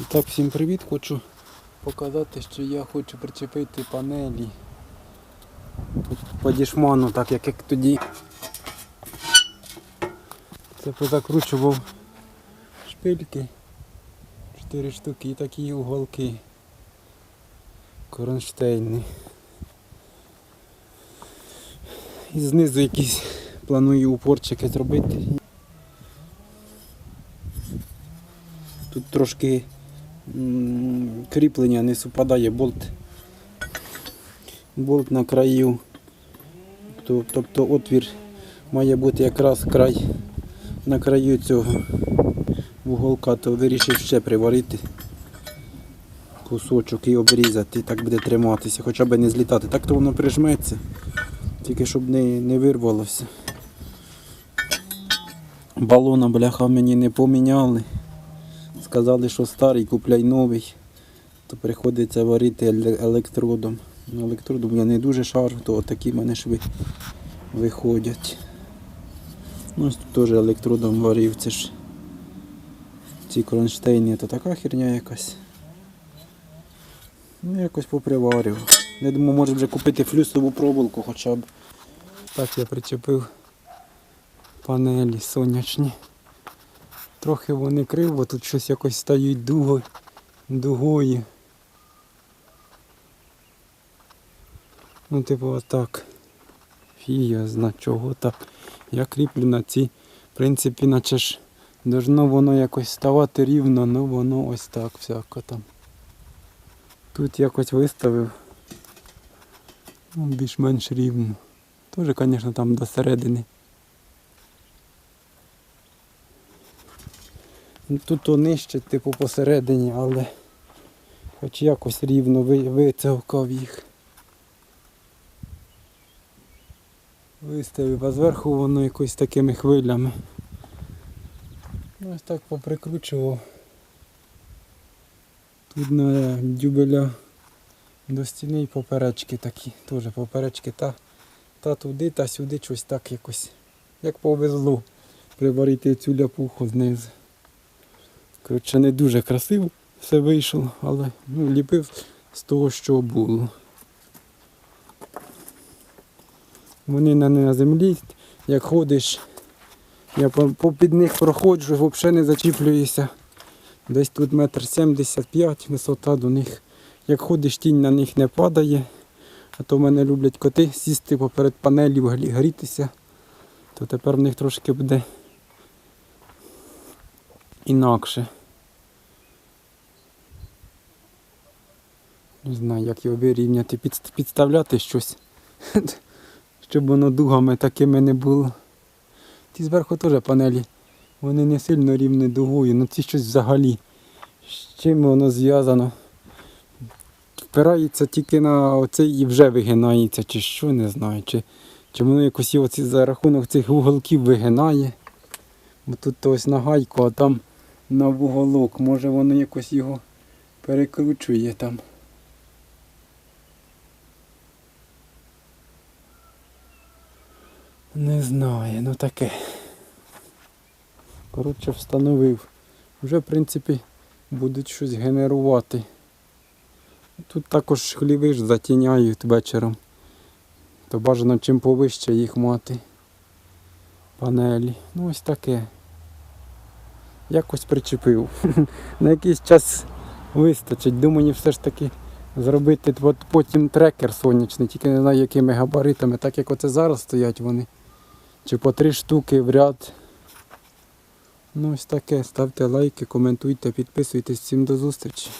І так, всім привіт! Хочу показати, що я хочу причепити панелі по дішману, так як, як тоді. Це позакручував шпильки. Чотири штуки і такі уголки. Кронштейни. І знизу якісь планую упорчики зробити. Тут трошки кріплення не супадає болт. Болт на краю. Тобто отвір має бути якраз край на краю цього вуголка, то вирішив ще приварити кусочок і обрізати, так буде триматися, хоча б не злітати. Так то воно прижметься, тільки щоб не, не вирвалося. Балона бляха мені не поміняли. Сказали, що старий, купляй новий, то приходиться варити електродом. Ну, електродом я не дуже шарю, то такі в мене шви виходять. Ну, ось тут теж електродом варив, це ж ці кронштейни, то така херня якась. Ну, якось поприварив. Я думаю, може вже купити флюсову проволоку хоча б. Так я причепив панелі сонячні. Трохи вони криво, тут щось якось стають дугою. дугою. Ну, типу, отак. Фія зна чого так. Я кріплю на ці, в принципі, наче ж должно воно якось ставати рівно, ну воно ось так всяко там. Тут якось виставив. Ну, більш-менш рівно. Теж, звісно, там до середини. Тут то нижче, типу посередині, але хоч якось рівно ви- вицевкав їх. Виставив, а зверху воно якось такими хвилями. Ось так поприкручував. Тут на дюбеля до стіни і поперечки такі. Теж поперечки та, та туди, та сюди щось так якось. Як повезло приварити цю ляпуху знизу. Коротше, не дуже красиво все вийшло, але ну, ліпив з того, що було. Вони на, на землі, як ходиш, я по, по під них проходжу, взагалі не зачіплююся. Десь тут метр сімдесят п'ять висота до них. Як ходиш, тінь на них не падає. А то в мене люблять коти сісти поперед панелів, грітися. То тепер в них трошки буде інакше. Не знаю, як його вирівняти, підст- підставляти щось, щоб воно дугами такими не було. Ті зверху теж панелі, вони не сильно рівні дугою, але ці щось взагалі. З чим воно зв'язано? Впирається тільки на оцей і вже вигинається, чи що, не знаю. Чи, чи воно якось його ці- за рахунок цих вуголків вигинає. Бо тут ось на гайку, а там на вуголок. Може воно якось його перекручує там. Не знаю, ну таке. Коротше, встановив. Вже, в принципі, будуть щось генерувати. Тут також хліви ж затіняють вечором. То бажано чим повище їх мати. Панелі. Ну ось таке. Якось причепив. На якийсь час вистачить. Думаю, все ж таки зробити от потім трекер сонячний, тільки не знаю якими габаритами, так як оце зараз стоять вони. Чи по три штуки в ряд. Ну ось таке. Ставте лайки, коментуйте, підписуйтесь. Всім до зустрічі.